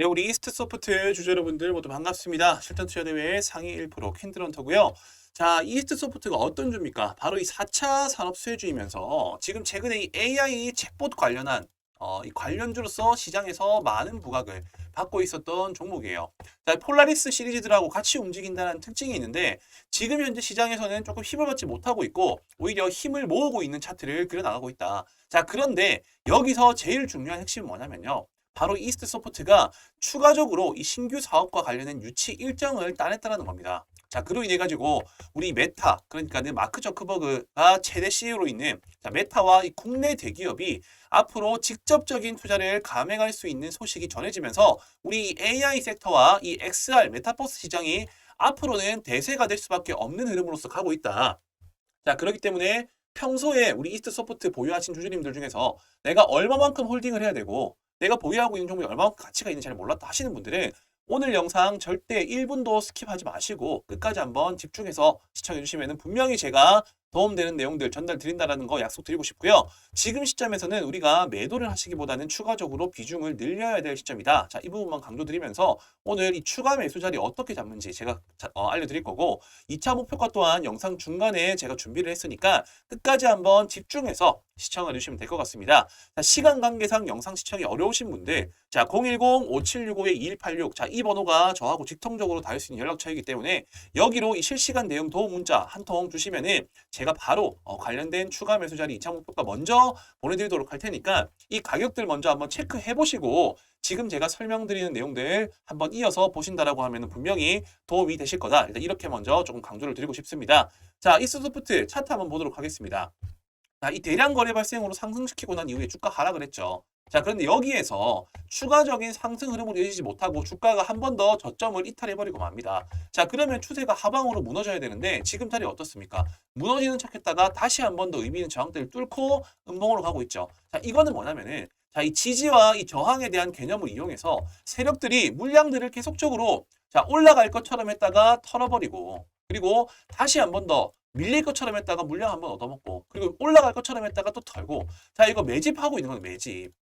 네, 우리 이스트 소프트 주주 여러분들 모두 반갑습니다. 실전 투자 대회 상위 1% 캔들헌터고요. 자, 이스트 소프트가 어떤 주입니까? 바로 이 4차 산업 수혜주이면서 지금 최근에 이 AI 챗봇 관련한 어, 이 관련주로서 시장에서 많은 부각을 받고 있었던 종목이에요. 자, 폴라리스 시리즈들하고 같이 움직인다는 특징이 있는데 지금 현재 시장에서는 조금 힘을 받지 못하고 있고 오히려 힘을 모으고 있는 차트를 그려나가고 있다. 자, 그런데 여기서 제일 중요한 핵심은 뭐냐면요. 바로 이스트 소프트가 추가적으로 이 신규 사업과 관련된 유치 일정을 따냈다는 겁니다. 자, 그로 인해 가지고 우리 메타, 그러니까 마크 저크버그가 최대 CEO로 있는 자, 메타와 이 국내 대기업이 앞으로 직접적인 투자를 감행할 수 있는 소식이 전해지면서 우리 AI 섹터와 이 XR 메타버스 시장이 앞으로는 대세가 될 수밖에 없는 흐름으로서 가고 있다. 자, 그렇기 때문에 평소에 우리 이스트 소프트 보유하신 주주님들 중에서 내가 얼마만큼 홀딩을 해야 되고 내가 보유하고 있는 종목이 얼마만큼 가치가 있는지 잘 몰랐다 하시는 분들은 오늘 영상 절대 1분도 스킵하지 마시고 끝까지 한번 집중해서 시청해 주시면 분명히 제가 도움되는 내용들 전달 드린다라는 거 약속드리고 싶고요. 지금 시점에서는 우리가 매도를 하시기보다는 추가적으로 비중을 늘려야 될 시점이다. 자, 이 부분만 강조드리면서 오늘 이 추가 매수 자리 어떻게 잡는지 제가 자- 어, 알려드릴 거고 2차 목표가 또한 영상 중간에 제가 준비를 했으니까 끝까지 한번 집중해서 시청해 주시면 될 것 같습니다. 자, 시간 관계상 영상 시청이 어려우신 분들 자, 010-5765-2186 자, 이 번호가 저하고 직통적으로 닿을 수 있는 연락처이기 때문에 여기로 이 실시간 내용 도움 문자 한 통 주시면은 제가 바로 어, 관련된 추가 매수 자리 2차 목표가 먼저 보내드리도록 할 테니까 이 가격들 먼저 한번 체크해 보시고 지금 제가 설명드리는 내용들 한번 이어서 보신다라고 하면 분명히 도움이 되실 거다. 일단 이렇게 먼저 조금 강조를 드리고 싶습니다. 자, 이스소프트 차트 한번 보도록 하겠습니다. 자, 이 대량 거래 발생으로 상승시키고 난 이후에 주가 하락을 했죠. 자, 그런데 여기에서 추가적인 상승 흐름으로 이어지지 못하고 주가가 한 번 더 저점을 이탈해버리고 맙니다. 자, 그러면 추세가 하방으로 무너져야 되는데 지금 자리 어떻습니까? 무너지는 척 했다가 다시 한 번 더 의미 있는 저항대를 뚫고 음봉으로 가고 있죠. 자, 이거는 뭐냐면은 자, 이 지지와 이 저항에 대한 개념을 이용해서 세력들이 물량들을 계속적으로 자, 올라갈 것처럼 했다가 털어버리고 그리고 다시 한 번 더 밀릴 것처럼 했다가 물량 한 번 얻어먹고 그리고 올라갈 것처럼 했다가 또 털고 자, 이거 매집하고 있는 건 매집.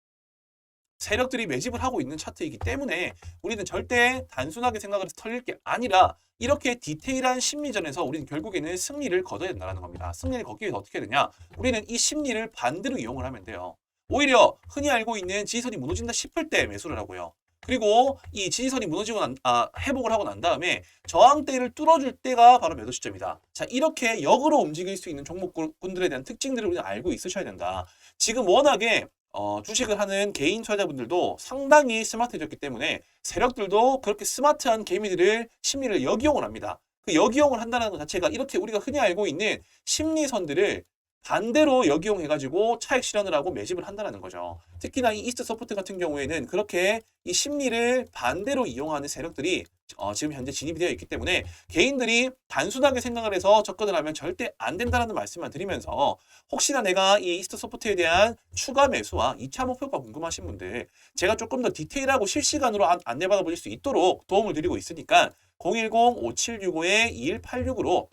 세력들이 매집을 하고 있는 차트이기 때문에 우리는 절대 단순하게 생각을 해서 털릴 게 아니라 이렇게 디테일한 심리전에서 우리는 결국에는 승리를 거둬야 된다는 겁니다. 승리를 거기 위해서 어떻게 되냐? 우리는 이 심리를 반대로 이용을 하면 돼요. 오히려 흔히 알고 있는 지지선이 무너진다 싶을 때 매수를 하고요. 그리고 이 지지선이 무너지고 난, 아, 회복을 하고 난 다음에 저항대를 뚫어줄 때가 바로 매도 시점이다. 자, 이렇게 역으로 움직일 수 있는 종목군들에 대한 특징들을 우리는 알고 있으셔야 된다. 지금 워낙에 어, 주식을 하는 개인 투자자분들도 상당히 스마트해졌기 때문에 세력들도 그렇게 스마트한 개미들을 심리를 역이용을 합니다. 그 역이용을 한다는 것 자체가 이렇게 우리가 흔히 알고 있는 심리선들을 반대로 역이용 해가지고 차익 실현을 하고 매집을 한다는 거죠. 특히나 이 이스트 소프트 같은 경우에는 그렇게 이 심리를 반대로 이용하는 세력들이 어, 지금 현재 진입이 되어 있기 때문에 개인들이 단순하게 생각을 해서 접근을 하면 절대 안 된다는 말씀만 드리면서 혹시나 내가 이 이스트 소프트에 대한 추가 매수와 2차 목표가 궁금하신 분들 제가 조금 더 디테일하고 실시간으로 안, 안내받아 보실 수 있도록 도움을 드리고 있으니까 010-5765-2186으로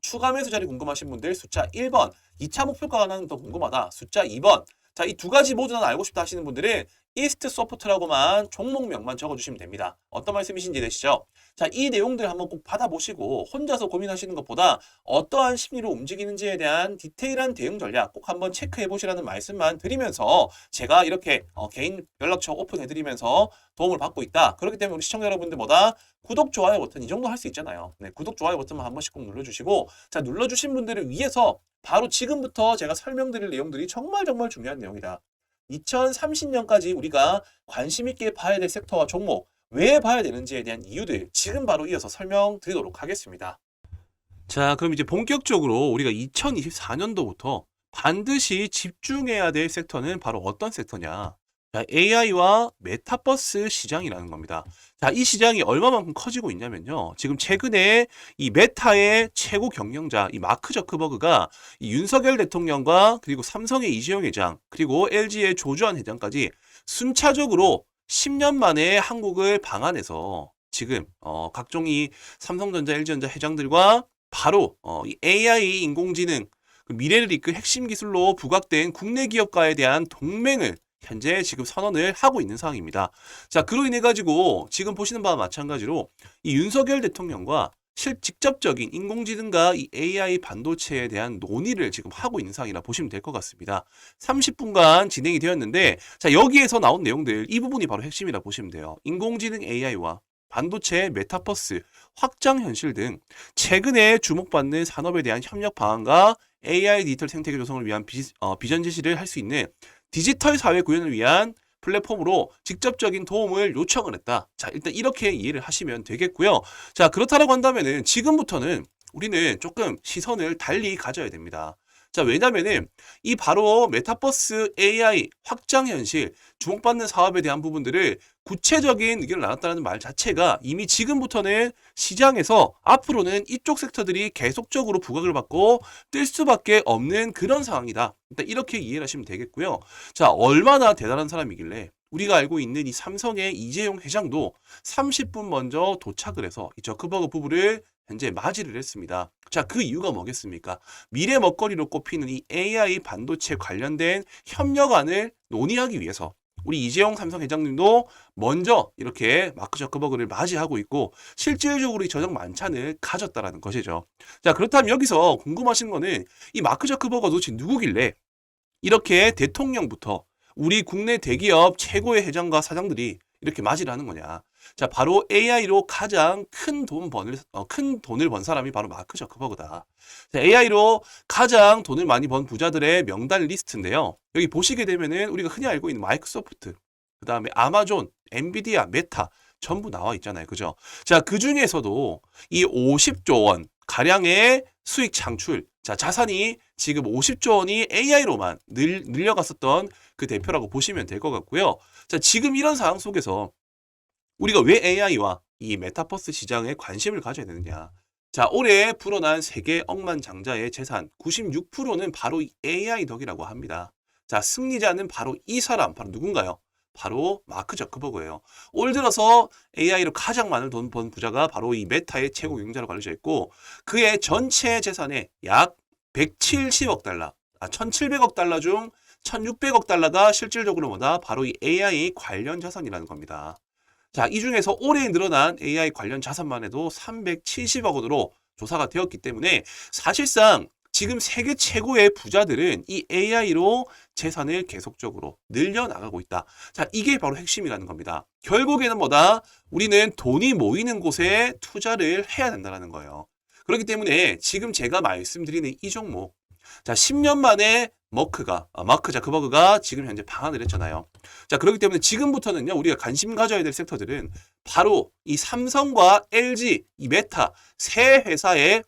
추가 매수 자리 궁금하신 분들 숫자 1번 2차 목표가 하나는 더 궁금하다. 숫자 2번. 자 이 두 가지 모두 다 알고 싶다 하시는 분들은 이스트 소프트라고만 종목명만 적어주시면 됩니다. 어떤 말씀이신지 되시죠? 자, 이 내용들 한번 꼭 받아보시고 혼자서 고민하시는 것보다 어떠한 심리로 움직이는지에 대한 디테일한 대응 전략 꼭 한번 체크해 보시라는 말씀만 드리면서 제가 이렇게 어, 개인 연락처 오픈해 드리면서 도움을 받고 있다. 그렇기 때문에 우리 시청자 여러분들보다 구독, 좋아요 버튼 이 정도 할 수 있잖아요. 네, 구독, 좋아요 버튼만 한 번씩 꼭 눌러주시고 자, 눌러주신 분들을 위해서 바로 지금부터 제가 설명드릴 내용들이 정말 정말 중요한 내용이다. 2030년까지 우리가 관심 있게 봐야 될 섹터와 종목, 왜 봐야 되는지에 대한 이유들 지금 바로 이어서 설명드리도록 하겠습니다. 자, 그럼 이제 본격적으로 우리가 2024년도부터 반드시 집중해야 될 섹터는 바로 어떤 섹터냐? 자, AI와 메타버스 시장이라는 겁니다. 자, 이 시장이 얼마만큼 커지고 있냐면요. 지금 최근에 이 메타의 최고 경영자, 이 마크 저크버그가 이 윤석열 대통령과 그리고 삼성의 이재용 회장, 그리고 LG의 조주환 회장까지 순차적으로 10년 만에 한국을 방한해서 지금 어, 각종 이 삼성전자, LG전자 회장들과 바로 어, 이 AI 인공지능 그 미래를 이끌 핵심 기술로 부각된 국내 기업가에 대한 동맹을 현재 지금 선언을 하고 있는 상황입니다. 자, 그로 인해 가지고 지금 보시는 바와 마찬가지로 이 윤석열 대통령과 실 직접적인 인공지능과 이 AI 반도체에 대한 논의를 지금 하고 있는 상황이라 보시면 될 것 같습니다. 30분간 진행이 되었는데 자, 여기에서 나온 내용들 이 부분이 바로 핵심이라 보시면 돼요. 인공지능 AI와 반도체, 메타버스, 확장 현실 등 최근에 주목받는 산업에 대한 협력 방안과 AI 디지털 생태계 조성을 위한 비, 어, 비전 제시를 할 수 있는 디지털 사회 구현을 위한 플랫폼으로 직접적인 도움을 요청을 했다. 자, 일단 이렇게 이해를 하시면 되겠고요. 자, 그렇다라고 한다면은 지금부터는 우리는 조금 시선을 달리 가져야 됩니다. 자, 왜냐면은 이 바로 메타버스 AI 확장 현실 주목받는 사업에 대한 부분들을 구체적인 의견을 나눴다는 말 자체가 이미 지금부터는 시장에서 앞으로는 이쪽 섹터들이 계속적으로 부각을 받고 뜰 수밖에 없는 그런 상황이다. 일단 이렇게 이해를 하시면 되겠고요. 자, 얼마나 대단한 사람이길래 우리가 알고 있는 이 삼성의 이재용 회장도 30분 먼저 도착을 해서 이 저크버그 부부를 현재 맞이를 했습니다. 자, 그 이유가 뭐겠습니까? 미래 먹거리로 꼽히는 이 AI 반도체 관련된 협력안을 논의하기 위해서 우리 이재용 삼성 회장님도 먼저 이렇게 마크 저크버그를 맞이하고 있고 실질적으로 이 저녁 만찬을 가졌다라는 것이죠. 자, 그렇다면 여기서 궁금하신 거는 이 마크 저크버거 도대체 누구길래 이렇게 대통령부터 우리 국내 대기업 최고의 회장과 사장들이 이렇게 맞이를 하는 거냐. 자, 바로 AI로 가장 큰 돈 번을, 어, 큰 돈을 번 사람이 바로 마크 저크버그다. 자, AI로 가장 돈을 많이 번 부자들의 명단 리스트인데요. 여기 보시게 되면은 우리가 흔히 알고 있는 마이크로소프트, 그 다음에 아마존, 엔비디아, 메타, 전부 나와 있잖아요. 그죠? 자, 그 중에서도 이 50조 원 가량의 수익 창출, 자, 자산이 지금 50조 원이 AI로만 늘, 늘려갔었던 그 대표라고 보시면 될 것 같고요. 자, 지금 이런 상황 속에서 우리가 왜 AI와 이 메타버스 시장에 관심을 가져야 되느냐. 자, 올해 불어난 세계 억만장자의 재산 96%는 바로 이 AI 덕이라고 합니다. 자, 승리자는 바로 이 사람, 바로 누군가요? 바로 마크 저크버그예요. 올 들어서 AI로 가장 많은 돈 번 부자가 바로 이 메타의 최고 경영자로 알려져 있고 그의 전체 재산의 약 170억 달러, 아 1,700억 달러 중 1,600억 달러가 실질적으로 뭐다? 바로 이 AI 관련 자산이라는 겁니다. 자, 이 중에서 올해 늘어난 AI 관련 자산만 해도 370억 원으로 조사가 되었기 때문에 사실상 지금 세계 최고의 부자들은 이 AI로 재산을 계속적으로 늘려나가고 있다. 자, 이게 바로 핵심이라는 겁니다. 결국에는 뭐다? 우리는 돈이 모이는 곳에 투자를 해야 된다는 거예요. 그렇기 때문에 지금 제가 말씀드리는 이 종목, 자, 10년 만에 머크가, 아, 마크 자크버그가 지금 현재 방한을 했잖아요. 자, 그렇기 때문에 지금부터는요, 우리가 관심 가져야 될 섹터들은 바로 이 삼성과 LG, 이 메타 세 회사의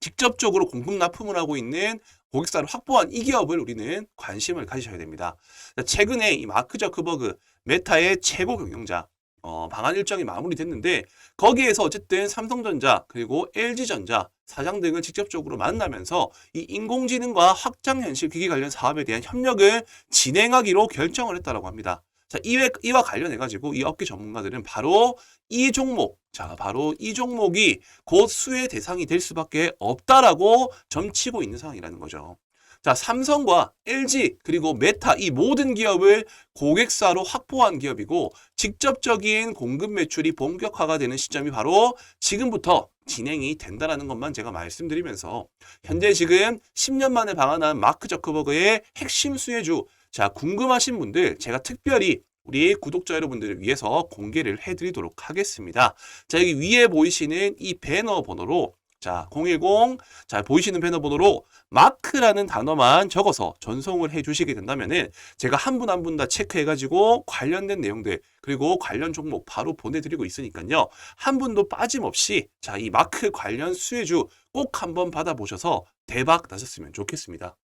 직접적으로 공급 납품을 하고 있는 고객사를 확보한 이 기업을 우리는 관심을 가지셔야 됩니다. 자, 최근에 이 마크 저크버그 메타의 최고 경영자 어, 방한 일정이 마무리됐는데 거기에서 어쨌든 삼성전자 그리고 LG전자 사장 등을 직접적으로 만나면서 이 인공지능과 확장현실 기기 관련 사업에 대한 협력을 진행하기로 결정을 했다고 합니다. 자, 이와, 이와 관련해가지고 이 업계 전문가들은 바로 이 종목, 자, 바로 이 종목이 곧 수혜 대상이 될 수밖에 없다라고 점치고 있는 상황이라는 거죠. 자, 삼성과 LG 그리고 메타 이 모든 기업을 고객사로 확보한 기업이고 직접적인 공급 매출이 본격화가 되는 시점이 바로 지금부터 진행이 된다라는 것만 제가 말씀드리면서 현재 지금 10년 만에 방한한 마크 저크버그의 핵심 수혜주 자, 궁금하신 분들 제가 특별히 우리 구독자 여러분들을 위해서 공개를 해드리도록 하겠습니다. 자, 여기 위에 보이시는 이 배너 번호로 자, 010, 자, 보이시는 배너 번호로 마크라는 단어만 적어서 전송을 해 주시게 된다면은 제가 한 분 한 분 다 체크해 가지고 관련된 내용들 그리고 관련 종목 바로 보내 드리고 있으니까요. 한 분도 빠짐없이 자, 이 마크 관련 수혜주 꼭 한번 받아 보셔서 대박 나셨으면 좋겠습니다.